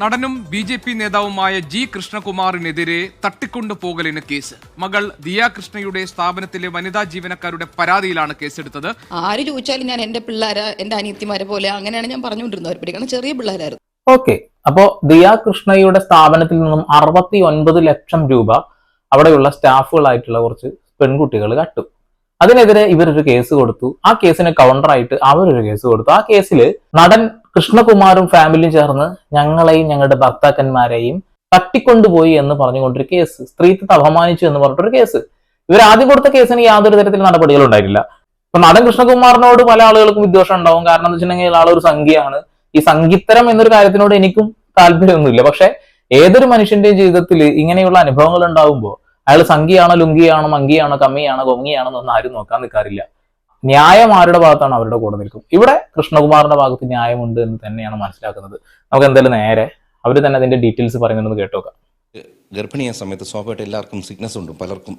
നടനും B J P നേതാവുമായ G കൃഷ്ണകുമാറിനെതിരെ തട്ടിക്കൊണ്ടുപോകലിന് കേസ്. മകൾ ദിയ കൃഷ്ണയുടെ സ്ഥാപനത്തിലെ വനിതാ ജീവനക്കാരുടെ പരാതിയിലാണ് കേസെടുത്തത്. ആര് ചോദിച്ചാലും ഞാൻ എന്റെ പിള്ളേരെ എന്റെ അനിയത്തിമാരെ പോലെ അങ്ങനെയാണ് ഞാൻ പറഞ്ഞുകൊണ്ടിരുന്നത് ചെറിയ പിള്ളേരായിരുന്നു. ഓക്കെ. അപ്പോ ദിയ കൃഷ്ണയുടെ സ്ഥാപനത്തിൽ നിന്നും അറുപത്തി ഒൻപത് ലക്ഷം രൂപ അവിടെയുള്ള സ്റ്റാഫുകളായിട്ടുള്ള കുറച്ച് പെൺകുട്ടികൾ കട്ടു. അതിനെതിരെ ഇവരൊരു കേസ് കൊടുത്തു. ആ കേസിന് കൗണ്ടറായിട്ട് അവരൊരു കേസ് കൊടുത്തു. ആ കേസിൽ നടൻ കൃഷ്ണകുമാറും ഫാമിലിയും ചേർന്ന് ഞങ്ങളെയും ഞങ്ങളുടെ ഭർത്താക്കന്മാരെയും തട്ടിക്കൊണ്ടുപോയി എന്ന് പറഞ്ഞുകൊണ്ടൊരു കേസ്. സ്ത്രീത്വത്തെ അപമാനിച്ചു എന്ന് പറഞ്ഞിട്ടൊരു കേസ്. ഇവർ ആദ്യം കൊടുത്ത കേസിന് യാതൊരു തരത്തിൽ നടപടികളും ഉണ്ടായിട്ടില്ല. അപ്പൊ നടൻ കൃഷ്ണകുമാറിനോട് പല ആളുകൾക്കും വിദ്വേഷം ഉണ്ടാവും. കാരണം എന്ന് വെച്ചിട്ടുണ്ടെങ്കിൽ ആളൊരു സംഖ്യയാണ്. ഈ സംഗീതരം എന്നൊരു കാര്യത്തിനോട് എനിക്കും താല്പര്യമൊന്നുമില്ല. പക്ഷെ ഏതൊരു മനുഷ്യന്റെയും ജീവിതത്തിൽ ഇങ്ങനെയുള്ള അനുഭവങ്ങൾ ഉണ്ടാവുമ്പോൾ അയാൾ സംഖ്യയാണോ ലുങ്കിയാണോ മങ്കിയാണോ കമ്മിയാണോ കൊങ്ങിയാണോ എന്നൊന്നും ആരും നോക്കാൻ നിൽക്കാറില്ല ന്യായം ആരുടെ ഭാഗത്താണ് അവരുടെ കൂടെ നിൽക്കും. ഇവിടെ കൃഷ്ണകുമാറിന്റെ ഭാഗത്ത് ന്യായമുണ്ട് എന്ന് തന്നെയാണ് മനസ്സിലാക്കുന്നത്. നമുക്ക് എന്തായാലും നേരെ അവർ തന്നെ അതിന്റെ ഡീറ്റെയിൽസ് പറയുന്നത് കേട്ടോക്കാം. ഗർഭിണിയായ സമയത്ത് സ്വാഭാവികമായിട്ട് എല്ലാവർക്കും സിഗ്നസ് ഉണ്ട് പലർക്കും.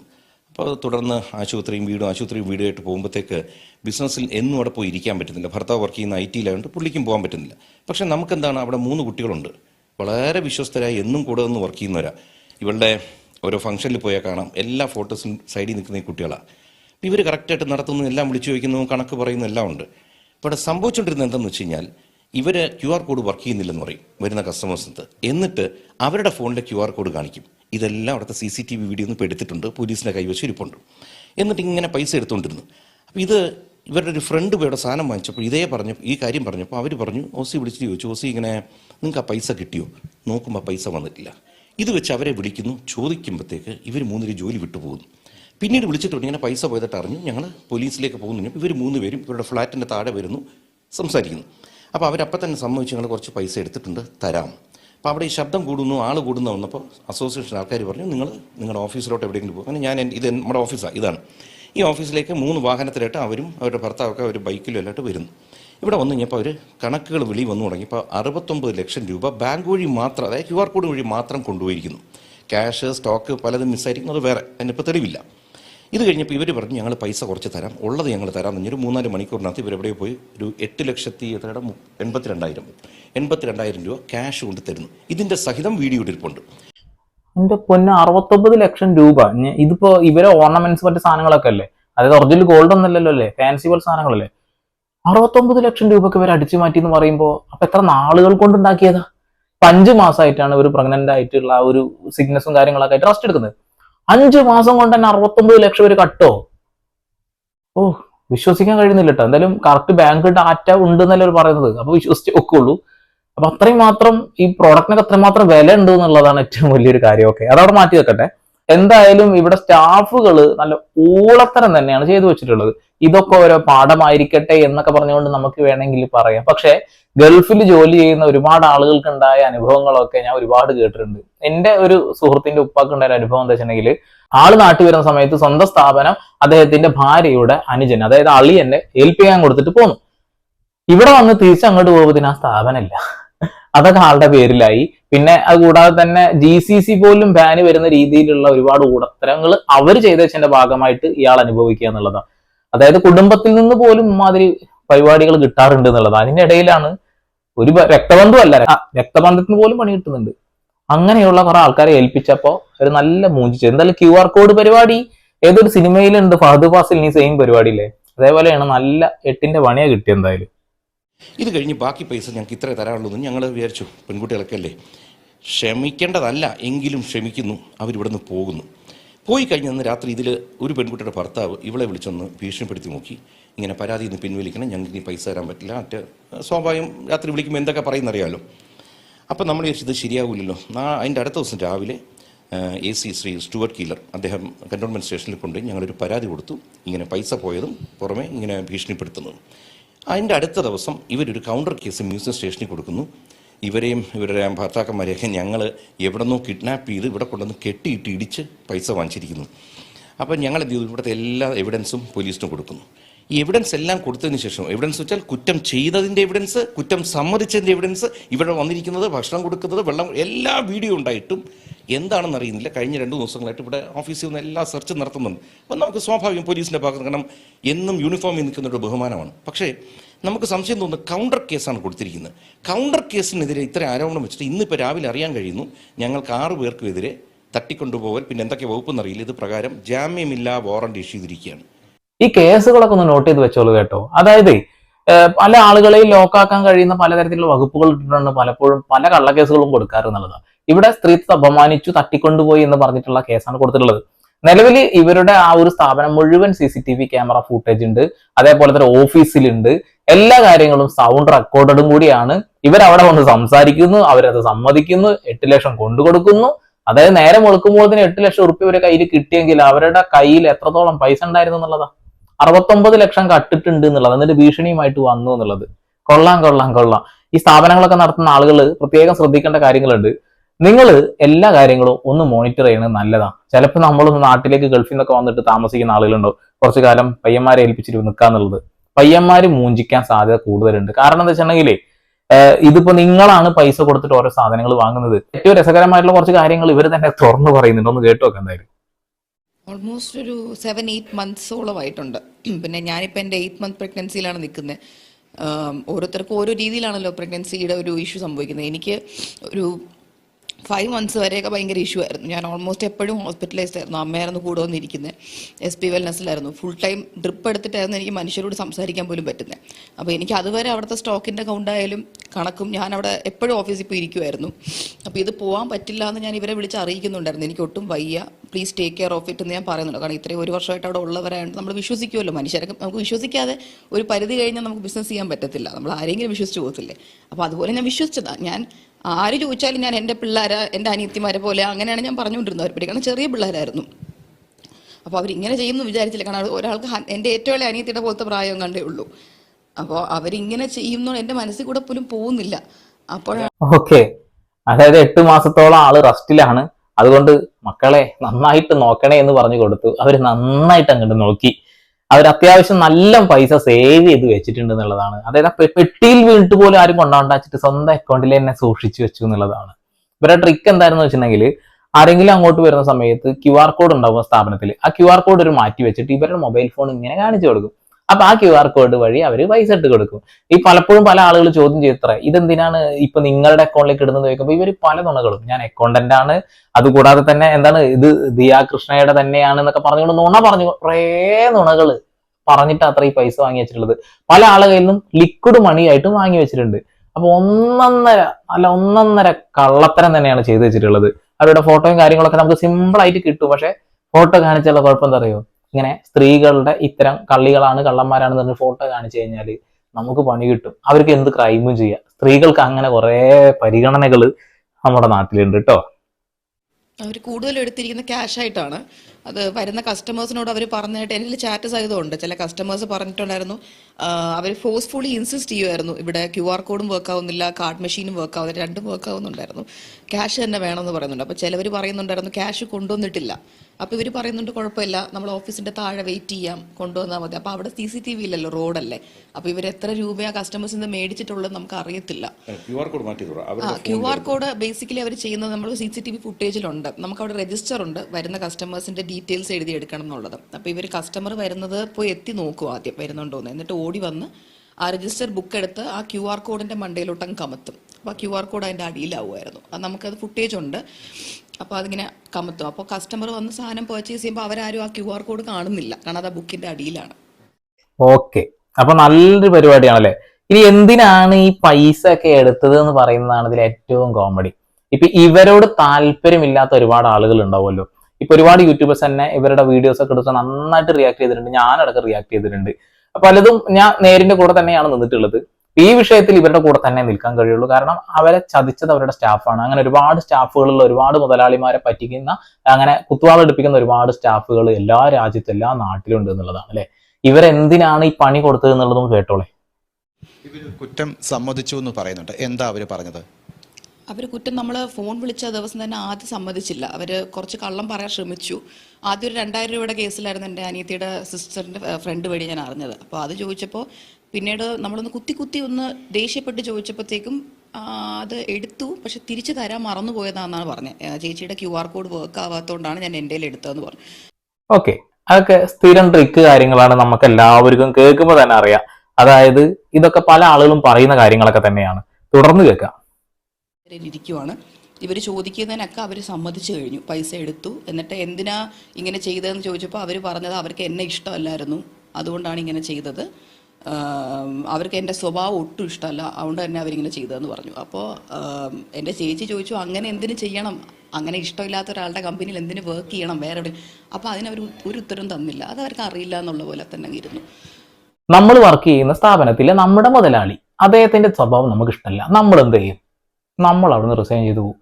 അപ്പോൾ തുടർന്ന് ആശുപത്രിയും വീടും ആശുപത്രിയും വീടുമായിട്ട് പോകുമ്പോഴത്തേക്ക് ബിസിനസ്സിൽ എന്നും അവിടെ പോയി ഇരിക്കാൻ പറ്റുന്നില്ല. ഭർത്താവ് വർക്ക് ചെയ്യുന്ന ഐ ടിയിലായതുകൊണ്ട് പുള്ളിക്കും പോകാൻ പറ്റുന്നില്ല. പക്ഷേ നമുക്കെന്താണ് അവിടെ മൂന്ന് കുട്ടികളുണ്ട്. വളരെ വിശ്വസ്തരായി എന്നും കൂടെ നിന്ന് വർക്ക് ചെയ്യുന്നവരാ. ഇവളുടെ ഓരോ ഫംഗ്ഷനിൽ പോയാൽ കാണാം. എല്ലാ ഫോട്ടോസും സൈഡിൽ നിൽക്കുന്ന ഈ കുട്ടികളാണ് ഇവർ കറക്റ്റായിട്ട് നടത്തുന്ന എല്ലാം വിളിച്ചു ചോദിക്കുന്നു കണക്ക് പറയുന്ന എല്ലാം ഉണ്ട്. ഇവിടെ സംഭവിച്ചുകൊണ്ടിരുന്നത് എന്താണെന്ന് വെച്ച് കഴിഞ്ഞാൽ ഇവർ ക്യു ആർ കോഡ് വർക്ക് ചെയ്യുന്നില്ലെന്ന് പറയും വരുന്ന കസ്റ്റമേഴ്സിന് എന്നിട്ട് അവരുടെ ഫോണിലെ ക്യു ആർ കോഡ് കാണിക്കും. ഇതെല്ലാം അവിടുത്തെ C C T V video ഒന്നും എടുത്തിട്ടുണ്ട്. പോലീസിന്റെ കൈവശം ഇരിപ്പുണ്ട്. എന്നിട്ട് ഇങ്ങനെ പൈസ എടുത്തുകൊണ്ടിരുന്നു അപ്പോൾ ഇത് ഇവരുടെ ഒരു ഫ്രണ്ട് പോയുടെ സാധനം വാങ്ങിച്ചപ്പോൾ ഇതേ പറഞ്ഞു ഈ കാര്യം പറഞ്ഞപ്പോൾ അവർ പറഞ്ഞു ഓസി വിളിച്ചിട്ട് ചോദിച്ചു ഓസി ഇങ്ങനെ നിങ്ങൾക്ക് ആ പൈസ കിട്ടിയോ? നോക്കുമ്പോൾ പൈസ വന്നിട്ടില്ല. ഇത് വെച്ച് അവരെ വിളിക്കുന്നു. ചോദിക്കുമ്പോഴത്തേക്ക് ഇവർ മൂന്നിന് ജോലി വിട്ടുപോകുന്നു. പിന്നീട് വിളിച്ചിട്ടുണ്ട് ഇങ്ങനെ പൈസ പോയതായിട്ട് അറിഞ്ഞു. ഞങ്ങൾ പോലീസിലേക്ക് പോകുന്നു. ഇവർ മൂന്ന് പേരും ഇവരുടെ ഫ്ലാറ്റിന്റെ താഴെ വരുന്നു സംസാരിക്കുന്നു. അപ്പോൾ അവരപ്പം തന്നെ സമ്മതിച്ച് ഞങ്ങൾ കുറച്ച് പൈസ എടുത്തിട്ടുണ്ട് തരാം. അപ്പോൾ അവിടെ ഈ ശബ്ദം കൂടുന്നു ആൾ കൂടുന്നു വന്നപ്പോൾ അസോസിയേഷൻ ആൾക്കാർ പറഞ്ഞു നിങ്ങൾ നിങ്ങളുടെ ഓഫീസിലോട്ട് എവിടെയെങ്കിലും പോകും അങ്ങനെ ഞാൻ ഇത് നമ്മുടെ ഓഫീസാണ് ഇതാണ്. ഈ ഓഫീസിലേക്ക് മൂന്ന് വാഹനത്തിലായിട്ട് അവരും അവരുടെ ഭർത്താവൊക്കെ അവർ ബൈക്കിലും എല്ലായിട്ട് വരുന്നു. ഇവിടെ വന്നു കഴിഞ്ഞപ്പോൾ അവർ കണക്കുകൾ വെളി വന്നു തുടങ്ങിയപ്പോൾ അറുപത്തൊമ്പത് ലക്ഷം രൂപ ബാങ്ക് വഴി മാത്രം അതായത് ക്യു ആർ കോഡ് വഴി മാത്രം കൊണ്ടുപോയിരിക്കുന്നു. ക്യാഷ് സ്റ്റോക്ക് പലതും മിസ്സായിരിക്കുന്നു അത് വേറെ അതിനിപ്പോൾ തെളിവില്ല. ഇത് കഴിഞ്ഞപ്പോൾ ഇവർ പറഞ്ഞു ഞങ്ങൾ പൈസ കുറച്ച് തരാം. ഉള്ളത് ഞങ്ങൾ തരാം. എന്നൊരു മൂന്നാൽ മണിക്കൂറിനകത്ത് എവിടെ പോയി ഒരു എട്ട് ലക്ഷത്തി എത്രയുടെ? എൺപത്തിരണ്ടായിരം. എൺപത്തിരണ്ടായിരം രൂപ ക്യാഷ് കൊണ്ട് തരുന്നു. ഇതിന്റെ സഹിതം വീഡിയോ ഇരിപ്പുണ്ട്. എന്റെ പൊന്ന് അറുപത്തൊമ്പത് ലക്ഷം രൂപ. ഇതിപ്പോൾ ഇതിപ്പോ ഇവരെ ഓർണമെന്റ്സ് മറ്റു സാധനങ്ങളൊക്കെ അല്ലേ? അതായത് ഒറിജിനൽ ഗോൾഡ് ഒന്നല്ലല്ലോ അല്ലേ? ഫാൻസി പോലെ സാധനങ്ങളല്ലേ? അറുപത്തൊമ്പത് ലക്ഷം രൂപക്ക് ഇവർ അടിച്ചു മാറ്റി എന്ന് പറയുമ്പോൾ അപ്പൊ എത്ര നാളുകൾ കൊണ്ടുണ്ടാക്കിയതാ? അഞ്ച് മാസമായിട്ടാണ് ഒരു പ്രഗ്നന്റ് ആയിട്ടുള്ള ആ ഒരു സിഗ്നസും കാര്യങ്ങളൊക്കെ ആയിട്ട് റെസ്റ്റ് എടുക്കുന്നത്. അഞ്ച് മാസം കൊണ്ട് തന്നെ അറുപത്തൊമ്പത് ലക്ഷം ഒരു കട്ടോ? ഓ വിശ്വസിക്കാൻ കഴിയുന്നില്ല കേട്ടോ എന്തായാലും കറക്റ്റ് ബാങ്ക് ഡാറ്റ ഉണ്ട് എന്നല്ലേ അവർ പറയുന്നത്. അപ്പൊ വിശ്വസിച്ച് ഒക്കുള്ളൂ അപ്പൊ അത്രയും മാത്രം ഈ പ്രോഡക്റ്റിനൊക്കെ അത്രമാത്രം വില ഉണ്ട് എന്നുള്ളതാണ് ഏറ്റവും വലിയൊരു കാര്യം ഓക്കെ അതവിടെ മാറ്റി വെക്കട്ടെ. എന്തായാലും ഇവിടെ സ്റ്റാഫുകൾ നല്ല ഊളത്തരം തന്നെയാണ് ചെയ്തു വെച്ചിട്ടുള്ളത്. ഇതൊക്കെ ഓരോ പാഠമായിരിക്കട്ടെ എന്നൊക്കെ പറഞ്ഞുകൊണ്ട് നമുക്ക് വേണമെങ്കിൽ പറയാം. പക്ഷെ ഗൾഫിൽ ജോലി ചെയ്യുന്ന ഒരുപാട് ആളുകൾക്ക് ഉണ്ടായ അനുഭവങ്ങളൊക്കെ ഞാൻ ഒരുപാട് കേട്ടിട്ടുണ്ട്. എന്റെ ഒരു സുഹൃത്തിന്റെ ഉപ്പാക്ക് ഉണ്ടായ അനുഭവം എന്താ വെച്ചിട്ടുണ്ടെങ്കിൽ ആൾ നാട്ടിൽ വരുന്ന സമയത്ത് സ്വന്തം സ്ഥാപനം അദ്ദേഹത്തിന്റെ ഭാര്യയുടെ അനുജൻ അതായത് അളി എന്നെ ഏൽപ്പിക്കാൻ കൊടുത്തിട്ട് പോന്നു. ഇവിടെ വന്ന് തിരിച്ച് അങ്ങോട്ട് പോകുന്നതിന് ആ സ്ഥാപനമില്ല അതൊക്കെ ആളുടെ പേരിലായി. പിന്നെ അത് കൂടാതെ തന്നെ ജി സി സി പോലും ബാന് വരുന്ന രീതിയിലുള്ള ഒരുപാട് ഉടത്തരങ്ങൾ അവർ ചെയ്ത വെച്ചതിന്റെ ഭാഗമായിട്ട് ഇയാൾ അനുഭവിക്കുക എന്നുള്ളതാണ്. അതായത് കുടുംബത്തിൽ നിന്ന് പോലും ഇമാതിരി പരിപാടികൾ കിട്ടാറുണ്ട് എന്നുള്ളതാണ് അതിന്റെ ഇടയിലാണ് ഒരു രക്തബന്ധം അല്ല. രക്തബന്ധത്തിന് പോലും പണി കിട്ടുന്നുണ്ട്. അങ്ങനെയുള്ള കുറെ ആൾക്കാരെ ഏൽപ്പിച്ചപ്പോ ഒരു നല്ല മൂഞ്ചിച്ചു എന്തായാലും ക്യു ആർ കോഡ് പരിപാടി ഏതൊരു സിനിമയിലുണ്ട്. ഫഹദ് ഫാസിൽ നീ സെയിം പരിപാടിയില്ലേ അതേപോലെയാണ് നല്ല എട്ടിന്റെ പണിയാ കിട്ടിയത് എന്തായാലും. ഇത് കഴിഞ്ഞ് ബാക്കി പൈസ ഞങ്ങൾക്ക് ഇത്രേ തരാനുള്ളൂ എന്ന് ഞങ്ങൾ വിചാരിച്ചു പെൺകുട്ടികളൊക്കെ അല്ലേ ക്ഷമിക്കേണ്ടതല്ല എങ്കിലും ക്ഷമിക്കുന്നു അവരിവിടുന്ന് പോകുന്നു. പോയി കഴിഞ്ഞ രാത്രി ഇതിൽ ഒരു പെൺകുട്ടിയുടെ ഭർത്താവ് ഇവളെ വിളിച്ചൊന്ന് ഭീഷണിപ്പെടുത്തി നോക്കി. ഇങ്ങനെ പരാതി നിന്ന് പിൻവലിക്കണം ഞങ്ങൾക്ക് ഇനി പൈസ തരാൻ പറ്റില്ല മറ്റ് സ്വാഭാവികം രാത്രി വിളിക്കുമ്പോൾ എന്തൊക്കെ പറയുന്നറിയാമല്ലോ അപ്പം നമ്മൾ വിചാരിച്ചത് ശരിയാവില്ലല്ലോ. അതിന്റെ അടുത്ത ദിവസം രാവിലെ A C Shri Stuart Keeler അദ്ദേഹം കന്റോൺമെന്റ് സ്റ്റേഷനിൽ കൊണ്ടുപോയി ഞങ്ങളൊരു പരാതി കൊടുത്തു. ഇങ്ങനെ പൈസ പോയതും പുറമേ ഇങ്ങനെ ഭീഷണിപ്പെടുത്തുന്നതും. അതിന്റെ അടുത്ത ദിവസം ഇവരൊരു കൗണ്ടർ കേസ് മ്യൂസിയം സ്റ്റേഷനിൽ കൊടുക്കുന്നു. ഇവരെയും ഇവരുടെ ഭർത്താക്കന്മാരെയൊക്കെ ഞങ്ങൾ എവിടെ നിന്നോ കിഡ്നാപ്പ് ചെയ്ത് ഇവിടെ കൊണ്ടുവന്ന് കെട്ടിയിട്ട് ഇടിച്ച് പൈസ വാങ്ങിച്ചിരിക്കുന്നു. അപ്പം ഞങ്ങൾ എന്ത് ചെയ്തു? ഇവിടുത്തെ എല്ലാ എവിഡൻസും പോലീസിന് കൊടുക്കുന്നു. ഈ എവിഡൻസ് എല്ലാം കൊടുത്തതിന് ശേഷം എവിഡൻസ് വെച്ചാൽ കുറ്റം ചെയ്തതിന്റെ എവിഡൻസ് കുറ്റം സമ്മതിച്ചതിന്റെ എവിഡൻസ് ഇവിടെ വന്നിരിക്കുന്നത് ഭക്ഷണം കൊടുക്കുന്നത് വെള്ളം എല്ലാ വീഡിയോ ഉണ്ടായിട്ടും എന്താണെന്ന് അറിയുന്നില്ല കഴിഞ്ഞ രണ്ട് ദിവസങ്ങളായിട്ട് ഇവിടെ ഓഫീസിൽ നിന്ന് എല്ലാ സെർച്ചും നടത്തുന്നുണ്ട്. അപ്പം നമുക്ക് സ്വാഭാവികം പോലീസിന്റെ ഭാഗത്ത് കാരണം എന്നും യൂണിഫോമിൽ നിൽക്കുന്ന ഒരു ബഹുമാനമാണ്. പക്ഷേ നമുക്ക് സംശയം തോന്നുന്നു കൗണ്ടർ കേസാണ് കൊടുത്തിരിക്കുന്നത്. കൗണ്ടർ കേസിനെതിരെ ഇത്ര ആരോപണം വെച്ചിട്ട് ഇന്നിപ്പോൾ രാവിലെ അറിയാൻ കഴിയുന്നു ഞങ്ങൾക്ക് ആറ് പേർക്കുമെതിരെ തട്ടിക്കൊണ്ടുപോകൽ പിന്നെ എന്തൊക്കെ വകുപ്പെന്നറിയില്ല ഇത് പ്രകാരം ജാമ്യമില്ലാ വാറണ്ട് ഇഷ്യൂ ചെയ്തിരിക്കുകയാണ്. ഈ കേസുകളൊക്കെ ഒന്ന് നോട്ട് ചെയ്ത് വെച്ചോളൂ കേട്ടോ. അതായത് പല ആളുകളെയും ലോക്കാക്കാൻ കഴിയുന്ന പലതരത്തിലുള്ള വകുപ്പുകൾ ഇട്ടിട്ടുണ്ട്. പലപ്പോഴും പല കള്ളക്കേസുകളും കൊടുക്കാറ് എന്നുള്ളതാണ്. ഇവിടെ സ്ത്രീത്വം അപമാനിച്ചു തട്ടിക്കൊണ്ടുപോയി എന്ന് പറഞ്ഞിട്ടുള്ള കേസാണ് കൊടുത്തിട്ടുള്ളത്. നിലവിൽ ഇവരുടെ ആ ഒരു സ്ഥാപനം മുഴുവൻ C C T V camera footage ഉണ്ട് അതേപോലെ തന്നെ ഓഫീസിലുണ്ട്. എല്ലാ കാര്യങ്ങളും സൗണ്ട് റെക്കോർഡും കൂടിയാണ്. ഇവരവിടെ വന്ന് സംസാരിക്കുന്നു അവരത് സമ്മതിക്കുന്നു എട്ട് ലക്ഷം കൊണ്ടു കൊടുക്കുന്നു. അതായത് നേരെ മുളക്കുമ്പോൾ തന്നെ എട്ട് ലക്ഷം ഉറുപ്പ്യ ഇവരെ കയ്യിൽ കിട്ടിയെങ്കിൽ അവരുടെ കയ്യിൽ എത്രത്തോളം പൈസ ഉണ്ടായിരുന്നു എന്നുള്ളതാ? അറുപത്തൊമ്പത് ലക്ഷം കട്ടിട്ടുണ്ട് എന്നുള്ളത്. എന്നിട്ട് ഭീഷണിയുമായിട്ട് വന്നു എന്നുള്ളത്. കൊള്ളാം കൊള്ളാം കൊള്ളാം. ഈ സ്ഥാപനങ്ങളൊക്കെ നടത്തുന്ന ആളുകൾ പ്രത്യേകം ശ്രദ്ധിക്കേണ്ട കാര്യങ്ങളുണ്ട്. നിങ്ങൾ എല്ലാ കാര്യങ്ങളും ഒന്ന് മോണിറ്റർ ചെയ്യുന്നത് നല്ലതാണ്. ചിലപ്പോൾ നമ്മളൊന്ന് നാട്ടിലേക്ക് ഗൾഫിൽ നിന്നൊക്കെ വന്നിട്ട് താമസിക്കുന്ന ആളുകളുണ്ടോ? കുറച്ചു കാലം പയ്യന്മാരെ ഏൽപ്പിച്ചിട്ട് നിൽക്കുക എന്നുള്ളത്. പയ്യന്മാർ മൂഞ്ചിക്കാൻ സാധ്യത കൂടുതലുണ്ട്. കാരണം എന്താ വെച്ചിട്ടുണ്ടെങ്കിലേ ഏഹ് ഇതിപ്പോ നിങ്ങളാണ് പൈസ കൊടുത്തിട്ട് ഓരോ സാധനങ്ങൾ വാങ്ങുന്നത്. ഏറ്റവും രസകരമായിട്ടുള്ള കുറച്ച് കാര്യങ്ങൾ ഇവർ തന്നെ തുറന്നു പറയുന്നുണ്ട്. ഒന്ന് കേട്ടു നോക്കാം എന്തായാലും. ഓൾമോസ്റ്റ് ഒരു സെവൻ എയ്റ്റ് മന്ത്സോളം ആയിട്ടുണ്ട്. പിന്നെ ഞാനിപ്പോൾ എന്റെ എയ്റ്റ് മന്ത് പ്രഗ്നൻസിയിലാണ് നിൽക്കുന്നത് ഓരോരുത്തർക്കും ഓരോ രീതിയിലാണല്ലോ പ്രഗ്നൻസിയുടെ ഒരു ഇഷ്യൂ സംഭവിക്കുന്നത്. എനിക്ക് ഒരു ഫൈവ് മന്ത്സ് വരെയൊക്കെ ഭയങ്കര ഇഷ്യൂ ആയിരുന്നു. ഞാൻ ഓൾമോസ്റ്റ് എപ്പോഴും ഹോസ്പിറ്റലൈസ്ഡ് ആയിരുന്നു. അമ്മയായിരുന്നു കൂടെ വന്നിരിക്കുന്നത് എസ് പി വെൽനെസ്സിലായിരുന്നു ഫുൾ ടൈം ഡ്രിപ്പ് എടുത്തിട്ടായിരുന്നു എനിക്ക് മനുഷ്യരോട് സംസാരിക്കാൻ പോലും പറ്റുന്നത് അപ്പോൾ എനിക്ക് അതുവരെ അവിടുത്തെ സ്റ്റോക്കിന്റെ കൗണ്ടായാലും കണക്കും ഞാൻ അവിടെ എപ്പോഴും ഓഫീസിൽ പോയി ഇരിക്കുമായിരുന്നു അപ്പോൾ ഇത് പോകാൻ പറ്റില്ല എന്ന് ഞാൻ ഇവരെ വിളിച്ച് അറിയിക്കുന്നുണ്ടായിരുന്നു. എനിക്ക് ഒട്ടും വയ്യ. Please take care of it എന്ന് ഞാൻ പറയുന്നുണ്ട്. കാരണം ഇത്രയും ഒരു വർഷമായിട്ട് അവിടെ ഉള്ളവരായതുകൊണ്ട് നമ്മൾ വിശ്വസിക്കുമല്ലോ മനുഷ്യരൊക്കെ നമുക്ക് വിശ്വസിക്കാതെ ഒരു പരിധി കഴിഞ്ഞാൽ നമുക്ക് ബിസിനസ് ചെയ്യാൻ പറ്റത്തില്ല. നമ്മൾ ആരെങ്കിലും വിശ്വസിച്ച് പോകത്തില്ലേ? അപ്പോൾ അതുപോലെ ഞാൻ വിശ്വസിച്ചതാണ് ഞാൻ ആര് ചോദിച്ചാലും ഞാൻ എന്റെ പിള്ളേരെ എന്റെ അനിയത്തിമാരെ പോലെ അങ്ങനെയാണ് ഞാൻ പറഞ്ഞുകൊണ്ടിരുന്നത് അവർ കാരണം ചെറിയ പിള്ളേരായിരുന്നു. അപ്പോൾ അവരിങ്ങനെ ചെയ്യുമെന്ന് വിചാരിച്ചില്ല. കാരണം ഒരാൾക്ക് എന്റെ ഏറ്റവും വലിയ അനിയത്തിയുടെ പോലത്തെ പ്രായം കണ്ടേ ഉള്ളൂ. അപ്പോൾ അവരിങ്ങനെ ചെയ്യുന്നു എന്റെ മനസ്സിൽ കൂടെ പോലും പോകുന്നില്ല. അപ്പോഴാണ് ഓക്കെ. അതായത് എട്ട് മാസത്തോളം ആൾ റസ്റ്റിലാണ്. അതുകൊണ്ട് മക്കളെ നന്നായിട്ട് നോക്കണേ എന്ന് പറഞ്ഞു കൊടുത്തു. അവർ നന്നായിട്ട് അങ്ങോട്ട് നോക്കി. അവർ അത്യാവശ്യം നല്ല പൈസ സേവ് ചെയ്ത് വെച്ചിട്ടുണ്ട് എന്നുള്ളതാണ്. അതായത് ആ പെട്ടിയിൽ വീണിട്ട് പോലും ആരും കൊണ്ടാണ്ടാച്ചിട്ട് സ്വന്തം അക്കൗണ്ടിൽ തന്നെ സൂക്ഷിച്ചു വെച്ചു എന്നുള്ളതാണ്. ഇവരുടെ ട്രിക്ക് എന്തായിരുന്നു വെച്ചിട്ടുണ്ടെങ്കിൽ ആരെങ്കിലും അങ്ങോട്ട് വരുന്ന സമയത്ത് ക്യു ആർ കോഡ് ഉണ്ടാവും സ്ഥാപനത്തിൽ. ആ ക്യു ആർ കോഡ് ഒരു മാറ്റി വെച്ചിട്ട് ഇവരുടെ മൊബൈൽ ഫോൺ ഇങ്ങനെ കാണിച്ചു കൊടുക്കും. അപ്പൊ ആ ക്യു ആർ കോഡ് വഴി അവർ പൈസ ഇട്ട് കൊടുക്കും. ഈ പലപ്പോഴും പല ആളുകൾ ചോദ്യം ചെയ്യത്ര ഇതെന്തിനാണ് ഇപ്പൊ നിങ്ങളുടെ അക്കൗണ്ടിലേക്ക് ഇടുന്നത് ചോദിക്കുമ്പോൾ ഇവർ പല നുണകളും ഞാൻ അക്കൗണ്ടന്റ് ആണ് അതുകൂടാതെ തന്നെ എന്താണ് ഇത് ദിയാ കൃഷ്ണയുടെ തന്നെയാണ് എന്നൊക്കെ പറഞ്ഞുകൊണ്ട് നുണ പറഞ്ഞു കുറേ നുണകൾ പറഞ്ഞിട്ട് അത്ര ഈ പൈസ വാങ്ങി വെച്ചിട്ടുള്ളത്. പല ആളുകളിൽ നിന്നും ലിക്വിഡ് മണി ആയിട്ടും വാങ്ങി വെച്ചിട്ടുണ്ട്. അപ്പൊ ഒന്നൊന്നര അല്ല ഒന്നൊന്നര കള്ളത്തരം തന്നെയാണ് ചെയ്തു വെച്ചിട്ടുള്ളത്. അവരുടെ ഫോട്ടോയും കാര്യങ്ങളൊക്കെ നമുക്ക് സിമ്പിൾ ആയിട്ട് കിട്ടും പക്ഷെ ഫോട്ടോ കാണിച്ചുള്ള കുഴപ്പം എന്താ അറിയോ? ഇങ്ങനെ സ്ത്രീകളുടെ ഇത്തരം കള്ളികളാണ് കള്ളന്മാരാണ് പറഞ്ഞ് ഫോട്ടോ കാണിച്ചു കഴിഞ്ഞാൽ നമുക്ക് പണി കിട്ടും. അവർക്ക് എന്ത് ക്രൈമും ചെയ്യാം. സ്ത്രീകൾക്ക് അങ്ങനെ കുറെ പരിഗണനകൾ നമ്മുടെ നാട്ടിലുണ്ട് കേട്ടോ അവർ കൂടുതലും എടുത്തിരിക്കുന്ന ക്യാഷ് ആയിട്ടാണ്. അത് വരുന്ന കസ്റ്റമേഴ്സിനോട് അവർ പറഞ്ഞിട്ട് എന്റെ ചാറ്റ് സഹിതമുണ്ട് ചില കസ്റ്റമേഴ്സ് പറഞ്ഞിട്ടുണ്ടായിരുന്നു അവർ ഫോഴ്സ്ഫുള്ളി ഇൻസിസ്റ്റ് ചെയ്യുമായിരുന്നു ഇവിടെ ക്യു ആർ കോഡും വർക്ക് ആവുന്നില്ല കാർഡ് മെഷീനും വർക്ക് ആവുന്നില്ല രണ്ടും വർക്ക് ആവുന്നുണ്ടായിരുന്നു. ക്യാഷ് തന്നെ വേണമെന്ന് പറയുന്നുണ്ട്. അപ്പോൾ ചിലവർ പറയുന്നുണ്ടായിരുന്നു ക്യാഷ് കൊണ്ടുവന്നിട്ടില്ല. അപ്പോൾ ഇവർ പറയുന്നുണ്ട് കുഴപ്പമില്ല. നമ്മൾ ഓഫീസിന്റെ താഴെ വെയിറ്റ് ചെയ്യാം. കൊണ്ടുവന്നാൽ മതി. അപ്പോൾ അവിടെ സി സി ടി വി ഇല്ലല്ലോ റോഡല്ലേ. അപ്പോൾ ഇവർ എത്ര രൂപയാണ് കസ്റ്റമേഴ്സ് നിന്ന് മേടിച്ചിട്ടുള്ളത് നമുക്ക് അറിയത്തില്ല. ക്യു ആർ കോഡ് ബേസിക്കലി അവർ ചെയ്യുന്നത് നമ്മൾ സി സി ടി വി ഫുട്ടേജിലുണ്ട് നമുക്ക് അവിടെ രജിസ്റ്റർ ഉണ്ട് വരുന്ന കസ്റ്റമേഴ്സിന്റെ ഡീറ്റെയിൽസ് എഴുതി എടുക്കണം എന്നുള്ളത്. അപ്പോൾ ഇവർ കസ്റ്റമർ വരുന്നത് പോയി എത്തി നോക്കും ആദ്യം വരുന്നുണ്ടോ എന്ന് എന്നിട്ട് ഓടി വന്ന് ആ രജിസ്റ്റർ ബുക്ക് എടുത്ത് ആ ക്യു ആർ കോഡിന്റെ മണ്ടയിലോട്ടങ്ങ് കമത്തും. അപ്പോൾ ക്യു ആർ കോഡ് അതിന്റെ അടിയിലാവുമായിരുന്നു. അത് നമുക്കത് ഫുട്ടേജ് ഉണ്ട്. അപ്പോൾ അതിങ്ങനെ കമത്തും. അപ്പോൾ കസ്റ്റമർ വന്ന് സാധനം പർച്ചേസ് ചെയ്യുമ്പോൾ അവരാരും ആ ക്യു ആർ കോഡ് കാണുന്നില്ല. കാരണം അത് ആ ബുക്കിന്റെ അടിയിലാണ്. ഓക്കെ അപ്പൊ നല്ലൊരു പരിപാടിയാണല്ലേ? ഇനി എന്തിനാണ് ഈ പൈസ ഒക്കെ എടുത്തത് എന്ന് പറയുന്നതാണ് ഇതിൽ ഏറ്റവും കോമഡി ഇപ്പൊ ഇവരോട് താല്പര്യമില്ലാത്ത ഒരുപാട് ആളുകൾ ഉണ്ടാവുമല്ലോ. ഇപ്പൊ ഒരുപാട് യൂട്യൂബേഴ്സ് തന്നെ ഇവരുടെ വീഡിയോസ് ഒക്കെ എടുത്ത് നന്നായിട്ട് റിയാക്ട് ചെയ്തിട്ടുണ്ട്. ഞാനടക്കം റിയാക്ട് ചെയ്തിട്ടുണ്ട്. അപ്പൊ പലതും ഞാൻ നേരിന്റെ കൂടെ തന്നെയാണ് നിന്നിട്ടുള്ളത്. ഈ വിഷയത്തിൽ ഇവരുടെ കൂടെ തന്നെ നിൽക്കാൻ കഴിയുള്ളൂ. കാരണം അവരെ ചതിച്ചത് അവരുടെ സ്റ്റാഫാണ് അങ്ങനെ ഒരുപാട് സ്റ്റാഫുകളുള്ള ഒരുപാട് മുതലാളിമാരെ പറ്റിക്കുന്ന അങ്ങനെ കുത്തുവാളെടുപ്പിക്കുന്ന ഒരുപാട് സ്റ്റാഫുകൾ എല്ലാ രാജ്യത്തും എല്ലാ നാട്ടിലും ഉണ്ട് എന്നുള്ളതാണ് അല്ലെ? ഇവരെന്തിനാണ് ഈ പണി കൊടുത്തത് എന്നുള്ളതും കേട്ടോളെ. ഇവർ കുറ്റം സമ്മതിച്ചു എന്ന് പറയുന്നുണ്ട്. എന്താ അവർ പറഞ്ഞത്? അവർ കുറ്റം നമ്മൾ ഫോൺ വിളിച്ച ദിവസം തന്നെ ആദ്യം സമ്മതിച്ചില്ല. അവർ കുറച്ച് കള്ളം പറയാൻ ശ്രമിച്ചു. ആദ്യം ഒരു രണ്ടായിരം രൂപയുടെ കേസിലായിരുന്നു എന്റെ അനിയത്തിയുടെ സിസ്റ്ററിന്റെ ഫ്രണ്ട് വഴി ഞാൻ അറിഞ്ഞത്. അപ്പോൾ അത് ചോദിച്ചപ്പോൾ പിന്നീട് നമ്മളൊന്ന് കുത്തി കുത്തി ഒന്ന് ദേഷ്യപ്പെട്ട് ചോദിച്ചപ്പോഴത്തേക്കും അത് എടുത്തു. പക്ഷെ തിരിച്ചു തരാൻ മറന്നു പോയതാണെന്നാണ് പറഞ്ഞത് ചേച്ചിയുടെ ക്യു ആർ കോഡ് വർക്ക് ആവാത്തതുകൊണ്ടാണ് ഞാൻ എന്റെ എടുത്തതെന്ന് പറഞ്ഞു ഓക്കെ. അതൊക്കെ സ്ഥിരം ട്രിക്ക് കാര്യങ്ങളാണ് നമുക്ക് എല്ലാവർക്കും കേൾക്കുമ്പോൾ തന്നെ അറിയാം. അതായത് ഇതൊക്കെ പല ആളുകളും പറയുന്ന കാര്യങ്ങളൊക്കെ തന്നെയാണ്. തുടർന്ന് കേൾക്കാം. ഇരിക്കുവാണ്. ഇവർ ചോദിക്കുന്നതിനൊക്കെ അവർ സമ്മതിച്ചു കഴിഞ്ഞു. പൈസ എടുത്തു. എന്നിട്ട് എന്തിനാ ഇങ്ങനെ ചെയ്തതെന്ന് ചോദിച്ചപ്പോൾ അവർ പറഞ്ഞത് അവർക്ക് എന്നെ ഇഷ്ടമല്ലായിരുന്നു. അതുകൊണ്ടാണ് ഇങ്ങനെ ചെയ്തത്. അവർക്ക് എന്റെ സ്വഭാവം ഒട്ടും ഇഷ്ടമല്ല. അതുകൊണ്ട് തന്നെ അവരിങ്ങനെ ചെയ്തതെന്ന് പറഞ്ഞു. അപ്പോൾ എന്റെ ചേച്ചി ചോദിച്ചു അങ്ങനെ എന്തിനു ചെയ്യണം? അങ്ങനെ ഇഷ്ടമില്ലാത്ത ഒരാളുടെ കമ്പനിയിൽ എന്തിനു വർക്ക് ചെയ്യണം? വേറെ എവിടെ? അപ്പോൾ അതിനവർ ഒരു ഉത്തരം തന്നില്ല. അത് അവർക്ക് അറിയില്ല എന്നുള്ള പോലെ തന്നെ ഇരുന്നു. നമ്മൾ വർക്ക് ചെയ്യുന്ന സ്ഥാപനത്തിലെ നമ്മുടെ മുതലാളി അദ്ദേഹത്തിന്റെ സ്വഭാവം നമുക്ക് ഇഷ്ടമല്ല. നമ്മൾ എന്ത് ചെയ്യും? നമ്മൾ അവിടുന്ന് റിസൈൻ ചെയ്തു പോകും.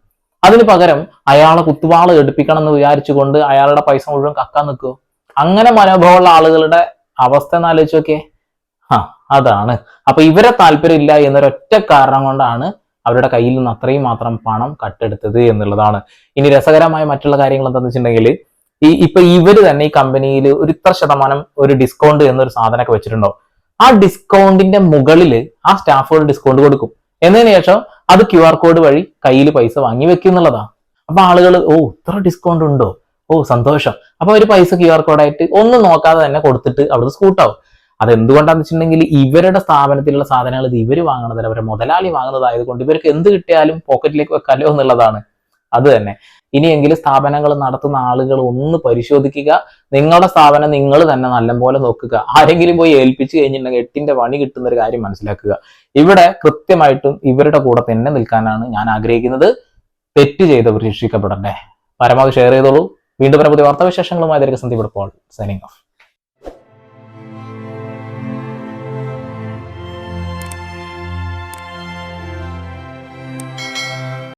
അതിന് പകരം അയാളെ കുത്തുവാൾ എടുപ്പിക്കണം എന്ന് വിചാരിച്ചുകൊണ്ട് അയാളുടെ പൈസ മുഴുവൻ കക്കാൻ നിൽക്കുമോ അങ്ങനെ മനോഭാവമുള്ള ആളുകളുടെ അവസ്ഥ ഒന്ന് ആലോചിച്ച് നോക്കിയേ. ആ അതാണ്. അപ്പൊ ഇവരെ താല്പര്യമില്ല എന്നൊരൊറ്റ കാരണം കൊണ്ടാണ് അവരുടെ കയ്യിൽ നിന്ന് അത്രയും മാത്രം പണം കട്ടെടുത്തത് എന്നുള്ളതാണ്. ഇനി രസകരമായ മറ്റുള്ള കാര്യങ്ങൾ എന്താണെന്ന് വെച്ചിട്ടുണ്ടെങ്കിൽ ഈ ഇപ്പൊ ഇവർ തന്നെ ഈ കമ്പനിയിൽ ഒരു ഇത്ര ശതമാനം ഒരു ഡിസ്കൗണ്ട് എന്നൊരു സാധനമൊക്കെ വെച്ചിട്ടുണ്ടോ ആ ഡിസ്കൗണ്ടിന്റെ മുകളിൽ ആ സ്റ്റാഫുകൾ ഡിസ്കൗണ്ട് കൊടുക്കും. എന്നതിന് ശേഷം അത് ക്യു ആർ കോഡ് വഴി കയ്യിൽ പൈസ വാങ്ങി വെക്കും എന്നുള്ളതാ. അപ്പൊ ആളുകൾ ഓ ഇത്ര ഡിസ്കൗണ്ട് ഉണ്ടോ? ഓ സന്തോഷം. അപ്പൊ ഒരു പൈസ ക്യു ആർ കോഡായിട്ട് ഒന്നും നോക്കാതെ തന്നെ കൊടുത്തിട്ട് അവിടുന്ന് സ്കൂട്ടാവും അതെന്തുകൊണ്ടാന്ന് വെച്ചിട്ടുണ്ടെങ്കിൽ ഇവരുടെ സ്ഥാപനത്തിലുള്ള സാധനങ്ങൾ ഇത് ഇവർ വാങ്ങണതല്ല അവരുടെ മുതലാളി വാങ്ങുന്നതായതുകൊണ്ട് ഇവർക്ക് എന്ത് കിട്ടിയാലും പോക്കറ്റിലേക്ക് വെക്കാലോ എന്നുള്ളതാണ്. അത് തന്നെ. ഇനിയെങ്കിലും സ്ഥാപനങ്ങൾ നടത്തുന്ന ആളുകൾ ഒന്ന് പരിശോധിക്കുക. നിങ്ങളുടെ സ്ഥാപനം നിങ്ങൾ തന്നെ നല്ലപോലെ നോക്കുക. ആരെങ്കിലും പോയി ഏൽപ്പിച്ചു കഴിഞ്ഞിട്ടുണ്ടെങ്കിൽ എട്ടിന്റെ പണി കിട്ടുന്ന ഒരു കാര്യം മനസ്സിലാക്കുക. ഇവിടെ കൃത്യമായിട്ടും ഇവരുടെ കൂടെ തന്നെ നിൽക്കാനാണ് ഞാൻ ആഗ്രഹിക്കുന്നത്. തെറ്റ് ചെയ്തവർ ശിക്ഷിക്കപ്പെടട്ടെ പരമാവധി ഷെയർ ചെയ്തോളൂ. വീണ്ടും പുതിയ വാർത്താവിശേഷങ്ങളുമായി സന്ദീപ് സൈനിങ് ഓഫ്